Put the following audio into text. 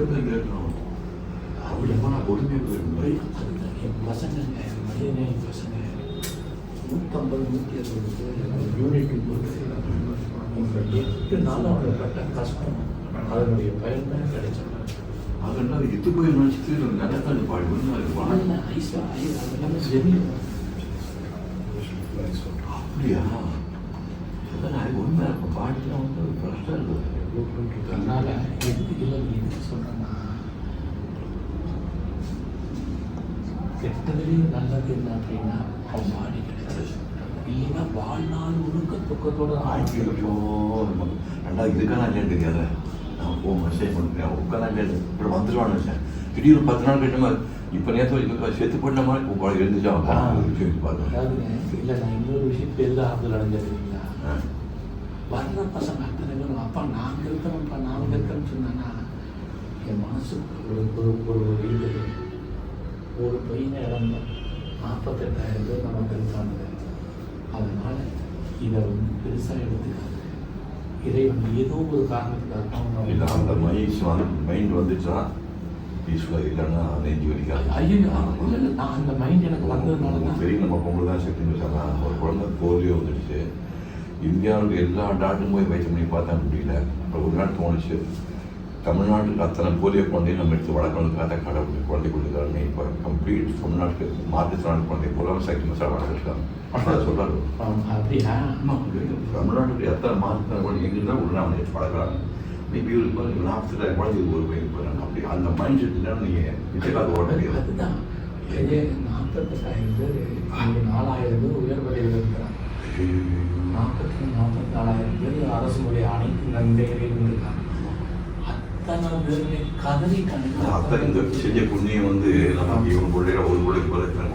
இடத்துல கேட்கணும் அவளியமான கொடுமை போய் பசங்க பசங்க நூற்றம்பது நூற்றி அறுபது யூனிட் உங்களுக்கு நாளும் அவங்களுக்கு பட்ட கஷ்டம் அதனுடைய பயன் தான் கிடைச்சது அதனால் எது போய் நினச்சிட்டு நடக்காது பாடுவேன் அது வாழ்க்கை அப்படியா உண்மை இருக்கும் பாட்டு கெட்டதுலேயும் நல்லது என்ன அப்படின்னா அவன் பாடி கிடையாது இல்லைன்னா வாழ்நாள் முழுக்க துக்கத்தோட ஐயோ நமக்கு ரெண்டாவது இதுக்கான இல்லைன்னு தெரியாத. நான் போ மெசேஜ் பண்ணுறேன் உட்காந்து இல்லைன்னு. இப்போ வந்துடுவான்னு நினச்சேன். திடீர்னு பத்து நாள் கழிச்சு இப்போ நேற்று இது செத்து மாதிரி இப்போ எழுந்துச்சா இல்லை நான் இன்னொரு விஷயம் பெரிதாக ஆறுதல் ஆ. வர்ற பசங்க அத்தனை பேரும் அப்பா நாங்கள் இருக்கிறோம்ப்பா நாங்கள் இருக்கிறோம்னு சொன்னான்னா என் மனசு ஒரு ஒரு ஒரு ஒரு பையனை இழந்தோம் நாற்பத்தெட்டாயிரம் பேர் நமக்கு இருக்காங்க அதனால் இதை வந்து பெருசாக எடுத்துக்காது. இறைவன் ஏதோ ஒரு காரணத்துக்காக இல்லை அந்த அவனை- மைண்ட் வந்து மைண்ட் வந்துச்சுன்னா பீஸ்ஃபுல்லாக இல்லைன்னா நெஞ்சு வலிக்காது. ஐயோ நான் அந்த மைண்ட் எனக்கு வந்ததுனால தான். தெரியும் நம்ம பொங்கல் தான் சக்தின்னு வச்சாங்க ஒரு குழந்தை போலியோ வந்துடுச்சு. இந்தியாவுக்கு எல்லா டாக்டரும் போய் வைத்தியம் பண்ணி பார்த்தா முடியல. அப்புறம் ஒரு நாள் தோணுச்சு. தமிழ்நாட்டுக்கு அத்தனை போலியோ குழந்தையும் நம்ம எடுத்து வளர்க்கணுக்காக தான் கடவுள் குழந்தை கொடுக்குறாருன்னு இப்போ கம்ப்ளீட் தமிழ்நாட்டுக்கு மாற்றுத்திறனாளி குழந்தை பூரா சக்தி மசாலா வளர்த்துருக்காங்க அதான் சொல்கிறாரு ஆம், அப்படியா? தமிழ்நாட்டுக்கு எத்தனை மாற்றுத்திறனாளி குழந்தை எங்கே இருந்தால் உடனே அவனை எடுத்து வளர்க்குறாங்க. மேபி ஒரு இப்போ நாற்பத்தி குழந்தை ஒரு வயது போகிறாங்க அப்படி அந்த மைண்ட் செட் இல்லைன்னா நீங்கள் நிச்சயமாக ஓட முடியாது. அதுதான். நாற்பத்தெட்டாயிரம் பேர் நாலாயிரம் பேர் உயர் பதவியில் இருக்கிறாங்க. நாற்பத்தி நாற்பத்தி நாலாயிரம் பேர் அரசு மொழி அனைத்து நன்மைகளிலும் இருக்காங்க இந்த கணக்கு செஞ்ச புண்ணியம் வந்து நமக்கு இவன் பிள்ளைல ஒரு பிள்ளைக்கு பிறகு இத்தனை